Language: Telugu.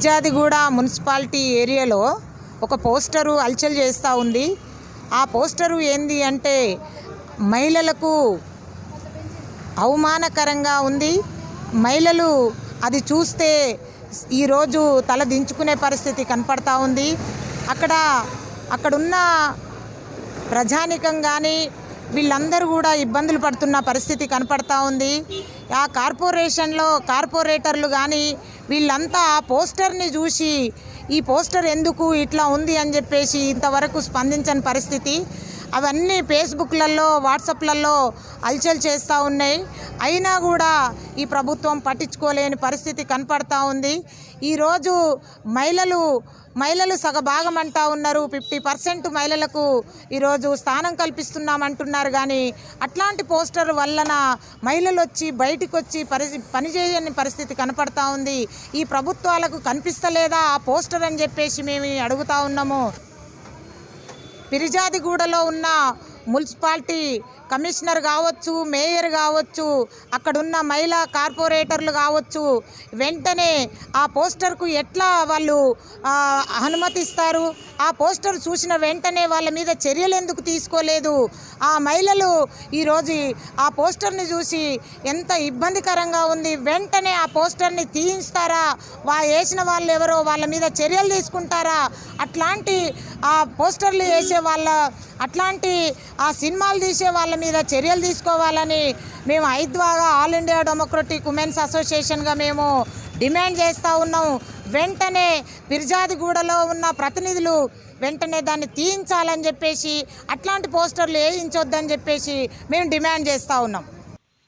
పిరిజాదిగూడ మున్సిపాలిటీ ఏరియాలో ఒక పోస్టరు అల్చల్ చేస్తూ ఉంది. ఆ పోస్టరు ఏంది అంటే మహిళలకు అవమానకరంగా ఉంది. మహిళలు అది చూస్తే ఈరోజు తల దించుకునే పరిస్థితి కనపడతా ఉంది. అక్కడ అక్కడున్న ప్రజానికం కానీ వీళ్ళందరూ కూడా ఇబ్బందులు పడుతున్న పరిస్థితి కనపడతా ఉంది. ఆ కార్పొరేషన్లో కార్పొరేటర్లు కానీ వీళ్ళంతా ఆ పోస్టర్ని చూసి ఈ పోస్టర్ ఎందుకు ఇట్లా ఉంది? అని చెప్పేసి ఇంతవరకు స్పందించని పరిస్థితి. అవన్నీ ఫేస్బుక్లలో వాట్సాప్లలో అల్చల్ చేస్తూ ఉన్నాయి. అయినా కూడా ఈ ప్రభుత్వం పట్టించుకోలేని పరిస్థితి కనపడతా ఉంది. ఈరోజు మహిళలు మహిళలు సగభాగం అంటా ఉన్నారు. ఫిఫ్టీ పర్సెంట్ మహిళలకు ఈరోజు స్థానం కల్పిస్తున్నామంటున్నారు కానీ అట్లాంటి పోస్టర్ వలన మహిళలు వచ్చి బయటకు వచ్చి పరి పనిచేయని పరిస్థితి కనపడతా ఉంది. ఈ ప్రభుత్వాలకు కనిపిస్తలేదా ఆ పోస్టర్ అని చెప్పేసి మేము అడుగుతా ఉన్నాము. పిరిజాదిగూడలో ఉన్న మున్సిపాలిటీ కమిషనర్ కావచ్చు మేయర్ కావచ్చు అక్కడున్న మహిళా కార్పొరేటర్లు కావచ్చు వెంటనే ఆ పోస్టర్కు ఎట్లా వాళ్ళు అనుమతిస్తారు? ఆ పోస్టర్ చూసిన వెంటనే వాళ్ళ మీద చర్యలు ఎందుకు తీసుకోలేదు? ఆ మహిళలు ఈరోజు ఆ పోస్టర్ని చూసి ఎంత ఇబ్బందికరంగా ఉంది వెంటనే ఆ పోస్టర్ని తీయిస్తారా వా వేసిన వాళ్ళు ఎవరో వాళ్ళ మీద చర్యలు తీసుకుంటారా? అట్లాంటి ఆ పోస్టర్లు వేసే వాళ్ళ అట్లాంటి ఆ సినిమాలు తీసే వాళ్ళ మీద చర్యలు తీసుకోవాలని మేము ఐద్వాగా ఆల్ ఇండియా డెమోక్రటిక్ ఉమెన్స్ అసోసియేషన్గా మేము డిమాండ్ చేస్తూ ఉన్నాం. వెంటనే పిర్జాదిగూడలో ఉన్న ప్రతినిధులు వెంటనే దాన్ని తీయించాలని చెప్పేసి అట్లాంటి పోస్టర్లు వేయించొద్దని చెప్పేసి మేము డిమాండ్ చేస్తూ ఉన్నాం.